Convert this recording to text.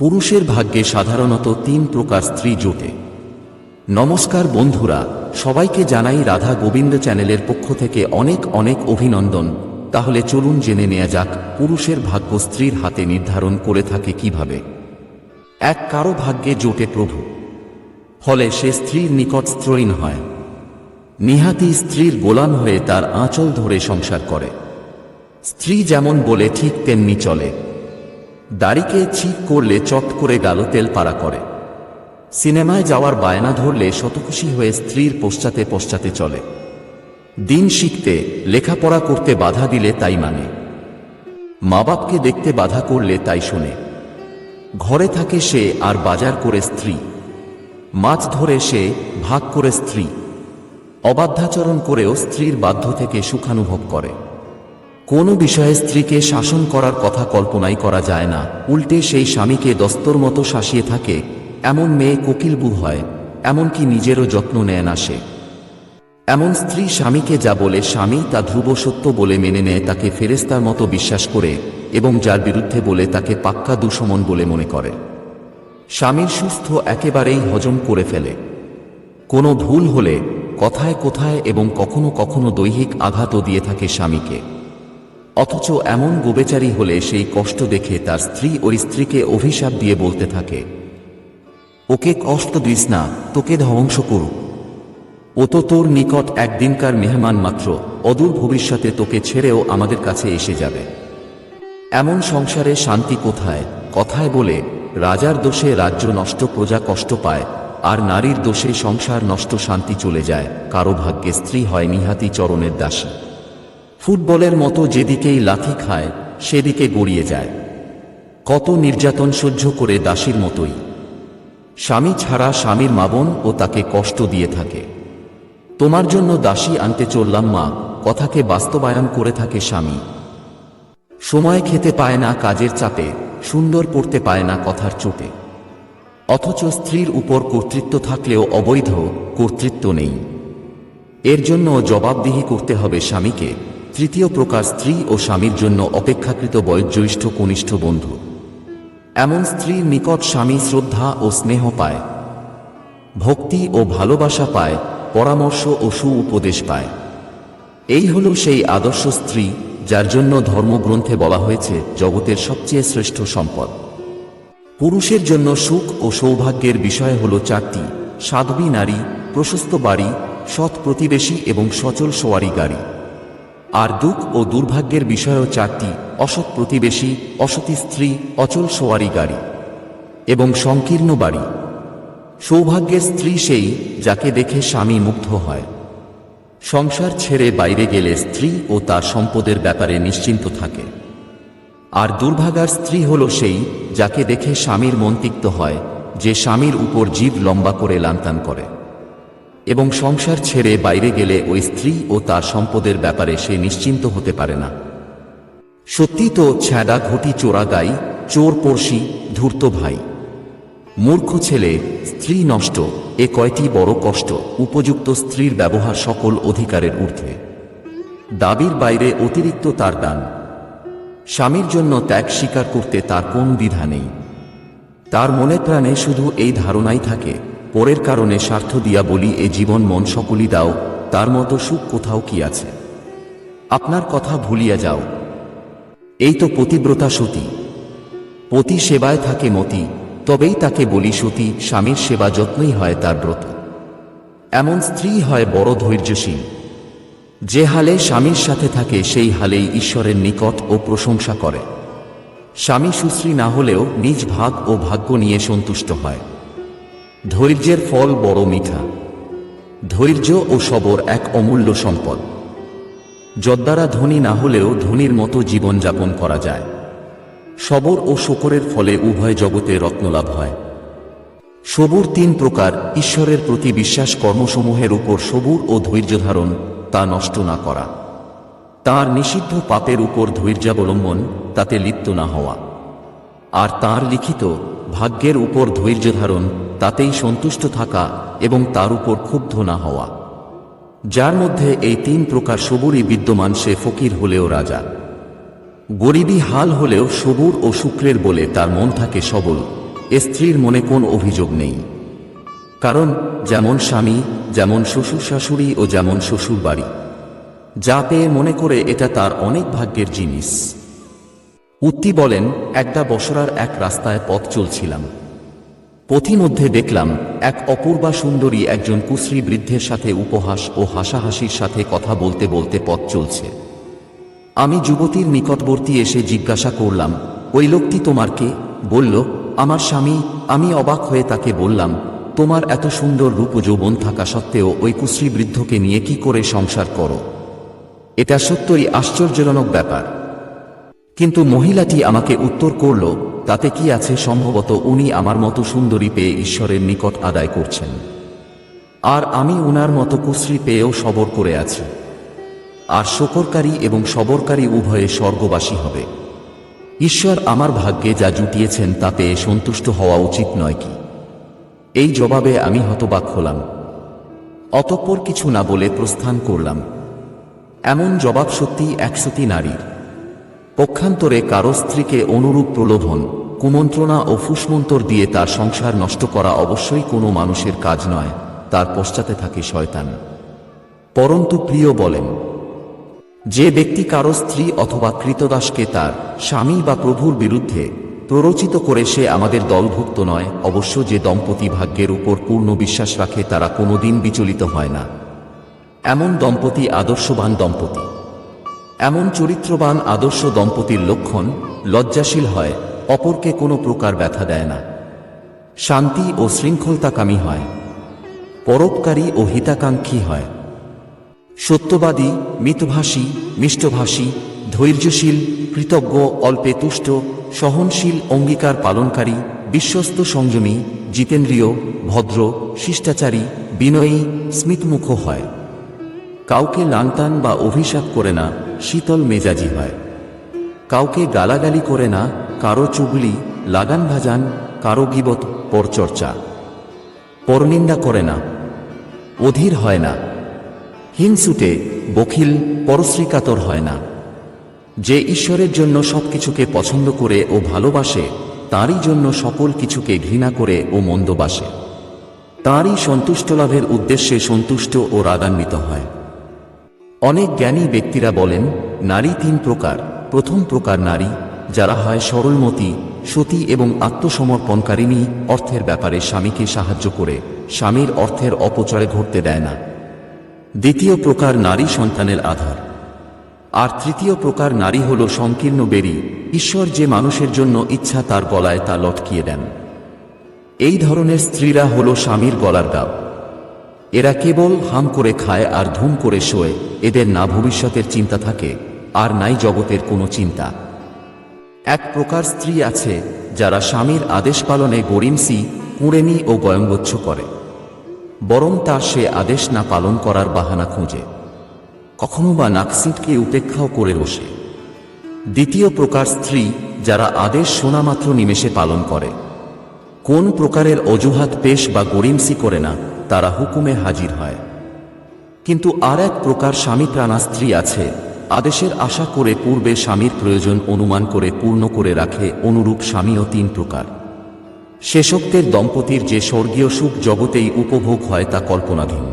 পুরুষের ভাগ্যে সাধারণত তিন প্রকার স্ত্রী জোটে। নমস্কার বন্ধুরা, সবাইকে জানাই রাধা গোবিন্দ চ্যানেলের পক্ষ থেকে অনেক অনেক অভিনন্দন। তাহলে চলুন জেনে নেওয়া যাক, পুরুষের ভাগ্য স্ত্রীর হাতে নির্ধারণ করে থাকে কীভাবে। এক কারও ভাগ্যে জোটে প্রভু, ফলে সে স্ত্রীর নিকট স্ত্রহীন হয়। নিহাতি স্ত্রীর গোলাম হয়ে তার আঁচল ধরে সংসার করে। স্ত্রী যেমন বলে ঠিক তেমনি চলে। দাড়িকে ঠিক করলে চট করে গালো তেল পাড়া করে। সিনেমায় যাওয়ার বায়না ধরলে শতখুশি হয়ে স্ত্রীর পশ্চাতে পশ্চাতে চলে। দিন শিখতে, লেখাপড়া করতে বাধা দিলে তাই মানে। মা বাপকে দেখতে বাধা করলে তাই শোনে। ঘরে থাকে সে আর বাজার করে স্ত্রী। মাছ ধরে সে, ভাগ করে স্ত্রী। অবাধ্যাচরণ করেও স্ত্রীর বাধ্য থেকে সুখানুভব করে। কোনো বিষয়ে স্ত্রীকে শাসন করার কথা কল্পনাই করা যায় না। উল্টে সেই স্বামীকে দস্তর মতো শাসিয়ে থাকে। এমন মেয়ে কোকিলবু হয়, এমনকি নিজেরও যত্ন নেয় না সে। এমন স্ত্রী স্বামীকে যা বলে স্বামী তা ধ্রুব সত্য বলে মেনে নেয় তাকে ফেরেস্তার মতো বিশ্বাস করে এবং যার বিরুদ্ধে বলে তাকে পাক্কা দুশমন বলে মনে করে। স্বামীর সুস্থ একেবারেই হজম করে ফেলে। কোনো ভুল হলে কথায় কোথায় এবং কখনো কখনো দৈহিক আঘাতও দিয়ে থাকে স্বামীকে। অথচ এমন গোবেচারী হলে সেই কষ্ট দেখে তার স্ত্রী ওই স্ত্রীকে অভিশাপ দিয়ে বলতে থাকে, ওকে কষ্ট দিস না, তোকে ধ্বংস করুক। ও তো তোর নিকট একদিনকার মেহমান মাত্র, অদূর ভবিষ্যতে তোকে ছেড়েও আমাদের কাছে এসে যাবে। এমন সংসারে শান্তি কোথায়? কথায় বলে, রাজার দোষে রাজ্য নষ্ট, প্রজা কষ্ট পায়, আর নারীর দোষে সংসার নষ্ট, শান্তি চলে যায়। কারও ভাগ্যে স্ত্রী হয় নিহাতি চরণের দাসী। ফুটবলের মতো যেদিকেই লাথি খায়, সেদিকে গড়িয়ে যায়। কত নির্যাতন সহ্য করে দাসীর মতোই। স্বামী ছাড়া স্বামীর মাবন ও তাকে কষ্ট দিয়ে থাকে। তোমার জন্য দাসী আনতে চললাম মা, কথাকে বাস্তবায়ন করে থাকে স্বামী। সময় খেতে পায় না কাজের চাপে, সুন্দর পড়তে পায় না কথার চোটে। অথচ স্ত্রীর উপর কর্তৃত্ব থাকলেও অবৈধ কর্তৃত্ব নেই। এর জন্য জবাবদিহি করতে হবে স্বামীকে। তৃতীয় প্রকার স্ত্রী ও স্বামীর জন্য অপেক্ষাকৃত বয়োজ্যৈষ্ঠ কনিষ্ঠ বন্ধু। এমন স্ত্রীর নিকট স্বামী শ্রদ্ধা ও স্নেহ পায়, ভক্তি ও ভালোবাসা পায়, পরামর্শ ও সু উপদেশ পায়। এই হল সেই আদর্শ স্ত্রী যার জন্য ধর্মগ্রন্থে বলা হয়েছে, জগতের সবচেয়ে শ্রেষ্ঠ সম্পদ। পুরুষের জন্য সুখ ও সৌভাগ্যের বিষয় হল চারটি, সাধ্বী নারী, প্রশস্ত বাড়ি, সৎ প্রতিবেশী এবং সচল সোয়ারি গাড়ি। আর দুঃখ ও দুর্ভাগ্যের বিষয়ও চারটি, অসৎ প্রতিবেশী, অসতী স্ত্রী, অচল সোয়ারি গাড়ি এবং সংকীর্ণ বাড়ি। সৌভাগ্যের স্ত্রী সেই যাকে দেখে স্বামী মুগ্ধ হয়। সংসার ছেড়ে বাইরে গেলে স্ত্রী ও তার সম্পদের ব্যাপারে নিশ্চিন্ত থাকে। আর দুর্ভাগার স্ত্রী হল সেই যাকে দেখে স্বামীর মন তিক্ত হয়, যে স্বামীর উপর জীব লম্বা করে লান্তান করে। এবং সংসার ছেড়ে বাইরে গেলে ওই স্ত্রী ও তার সম্পদের ব্যাপারে সে নিশ্চিন্ত হতে পারে না। সত্যি তো ছ্যাঁদা ঘটি চোরা গাই, চোর পড়শি, ধূর্ত ভাই। মূর্খ ছেলে, স্ত্রী নষ্ট, এ কয়টি বড় কষ্ট, উপযুক্ত স্ত্রীর ব্যবহার সকল অধিকারের ঊর্ধ্বে। দাবির বাইরে অতিরিক্ত তার দান। স্বামীর জন্য ত্যাগ স্বীকার করতে তার কোন দ্বিধা নেই। তার মনে প্রাণে শুধু এই ধারণাই থাকে পরের কারণে স্বার্থ দিয়া বলি, এ জীবন মন সকলই দাও, তার মতো সুখ কোথাও কি আছে? আপনার কথা ভুলিয়া যাও। এই তো পতিব্রতা সতী। পতি সেবায় থাকে মতি, তবেই তাকে বলি সতী, স্বামীর সেবা যত্নই হয় তার ব্রত। এমন স্ত্রী হয় বড় ধৈর্যশীল। যে হালে স্বামীর সাথে থাকে, সেই হালেই ঈশ্বরের নিকট ও প্রশংসা করে। স্বামী সুশ্রী না হলেও নিজ ভাগ ও ভাগ্য নিয়ে সন্তুষ্ট হয়। ধৈর্যের ফল বড় মিঠা। ধৈর্য ও সবর এক অমূল্য সম্পদ। যদ্বারা ধনী না হলেও ধনীর মতো জীবনযাপন করা যায়। সবর ও শকরের ফলে উভয় জগতে রত্নলাভ হয়। সবুর তিন প্রকার, ঈশ্বরের প্রতি বিশ্বাস কর্মসমূহের উপর সবুর ও ধৈর্য ধারণ তা নষ্ট না করা। তার নিষিদ্ধ পাপের উপর ধৈর্যাবলম্বন, তাতে লিপ্ত না হওয়া। আর তার লিখিত ভাগ্যের উপর ধৈর্য ধারণ তাতেই সন্তুষ্ট থাকা এবং তার উপর ক্ষুব্ধ না হওয়া। যার মধ্যে এই তিন প্রকার সবুরই বিদ্যমান সে ফকির হলেও রাজা। গরিবী হাল হলেও সবুর ও শুক্রের বলে তার মন থাকে সবল, এ স্ত্রীর মনে কোন অভিযোগ নেই। কারণ যেমন স্বামী, যেমন শ্বশুর শাশুড়ি ও যেমন শ্বশুর বাড়ি। যা পেয়ে মনে করে এটা তার অনেক ভাগ্যের জিনিস। উত্তি বলেন, একটা বসরার এক রাস্তায় পথ চলছিলাম। পথিমধ্যে দেখলাম, এক অপূর্বা সুন্দরী একজন কুশ্রী বৃদ্ধের সাথে উপহাস ও হাসাহাসির সাথে কথা বলতে বলতে পথ চলছে। আমি যুবতীর নিকটবর্তী এসে জিজ্ঞাসা করলাম, ওই লোকটি তোমার কে? বলল, আমার স্বামী। আমি অবাক হয়ে তাকে বললাম, তোমার এত সুন্দর রূপ যৌবন থাকা সত্ত্বেও ওই কুশ্রী বৃদ্ধকে নিয়ে কি করে সংসার করো? এটা সত্যই আশ্চর্যজনক ব্যাপার। কিন্তু মহিলাটি আমাকে উত্তর করল তাতে কি আছে? সম্ভবত উনি আমার মতো সুন্দরী পেয়ে ঈশ্বরের নিকট আদায় করছেন। আর আমি উনার মতো কুশ্রী পেয়েও সবর করে আছি। আর শকরকারী এবং সবরকারী উভয়ে স্বর্গবাসী হবে। ঈশ্বর আমার ভাগ্যে যা জুটিয়েছেন তা পেয়ে সন্তুষ্ট হওয়া উচিত নয় কি? এই জবাবে আমি হতবাক হলাম। অতঃপর কিছু না বলে প্রস্থান করলাম। এমন জবাব সত্যিই একশতি নারীর। পক্ষান্তরে কারও স্ত্রীকে অনুরূপ প্রলোভন, কুমন্ত্রণা ও ফুসমন্তর দিয়ে তার সংসার নষ্ট করা অবশ্যই কোনো মানুষের কাজ নয়, তার পশ্চাতে থাকে শয়তান। পরন্তু প্রিয় বলেন, যে ব্যক্তি কারও স্ত্রী অথবা কৃতদাসকে তার স্বামী বা প্রভুর বিরুদ্ধে প্ররোচিত করে সে আমাদের দলভুক্ত নয়, অবশ্য যে দম্পতি ভাগ্যের উপর পূর্ণ বিশ্বাস রাখে তারা কোনোদিন বিচলিত হয় না। এমন দম্পতি আদর্শবান দম্পতি। এমন চরিত্রবান আদর্শ দম্পতির লক্ষণ লজ্জাশীল হয়, অপরকে কোনো প্রকার ব্যথা দেয় না। শান্তি ও শৃঙ্খলতাকামী হয়, পরোপকারী ও হিতাকাঙ্ক্ষী হয়। সত্যবাদী, মিতভাষী, মিষ্টভাষী, ধৈর্যশীল, কৃতজ্ঞ, অল্পে তুষ্ট, সহনশীল, অঙ্গীকার পালনকারী, বিশ্বস্ত সংযমী, জিতেন্দ্রীয়, ভদ্র, শিষ্টাচারী, বিনয়ী, স্মিতমুখ হয়। কাউকে লাংতান বা অভিশাপ করে না শীতল মেজাজি হয়। কাউকে গালাগালি করে না, কারও চুগলি, লাগান ভাজান, কারও গিবত পরচর্চা। পরনিন্দা করে না, অধীর হয় না। হিংসুটে, বখিল, পরশ্রীকাতর হয় না। যে ঈশ্বরের জন্য সবকিছুকে পছন্দ করে ও ভালোবাসে, তারই জন্য সকল কিছুকে ঘৃণা করে ও মন্দবাসে। তাঁরই সন্তুষ্ট লাভের উদ্দেশ্যে সন্তুষ্ট ও রাগান্বিত হয়। অনেক জ্ঞানী ব্যক্তিরা বলেন, নারী তিন প্রকার। প্রথম প্রকার নারী, যারা হয় সরলমতি, সতী এবং আত্মসমর্পণকারিণী, অর্থের ব্যাপারে স্বামীকে সাহায্য করে, স্বামীর অর্থের অপচয় ঘটতে দেয় না। দ্বিতীয় প্রকার নারী সন্তানের আধার। আর তৃতীয় প্রকার নারী হল সংকীর্ণ বেরি, ঈশ্বর যে মানুষের জন্য ইচ্ছা তার গলায় তা লটকিয়ে দেন। এই ধরনের স্ত্রীরা হল স্বামীর গলার গাব এরা কেবল হাম করে খায় আর ধুম করে শোয়, এদের না ভবিষ্যতের চিন্তা থাকে, আর নাই জগতের কোনো চিন্তা। এক প্রকার স্ত্রী আছে, যারা স্বামীর আদেশ পালনে গরিমসি কুঁড়েনি ও গয়ঙ্গচ্ছ করে। বরং তার সে আদেশ না পালন করার বাহানা খুঁজে। কখনো বা নাকসিটকে উপেক্ষাও করে বসে। দ্বিতীয় প্রকার স্ত্রী, যারা আদেশ শোনামাত্র নিমেষে পালন করে। কোন প্রকারের অজুহাত পেশ বা গরিমসি করে না তারা হুকুমে হাজির হয়। কিন্তু আর এক প্রকার স্বামী প্রাণা স্ত্রী আছে, আদেশের আশা করে পূর্বে স্বামীর প্রয়োজন অনুমান করে পূর্ণ করে রাখে অনুরূপ স্বামীও তিন প্রকার। শেষোক্তের দম্পতির যে স্বর্গীয় সুখ জগতেই উপভোগ হয় তা কল্পনাধীন।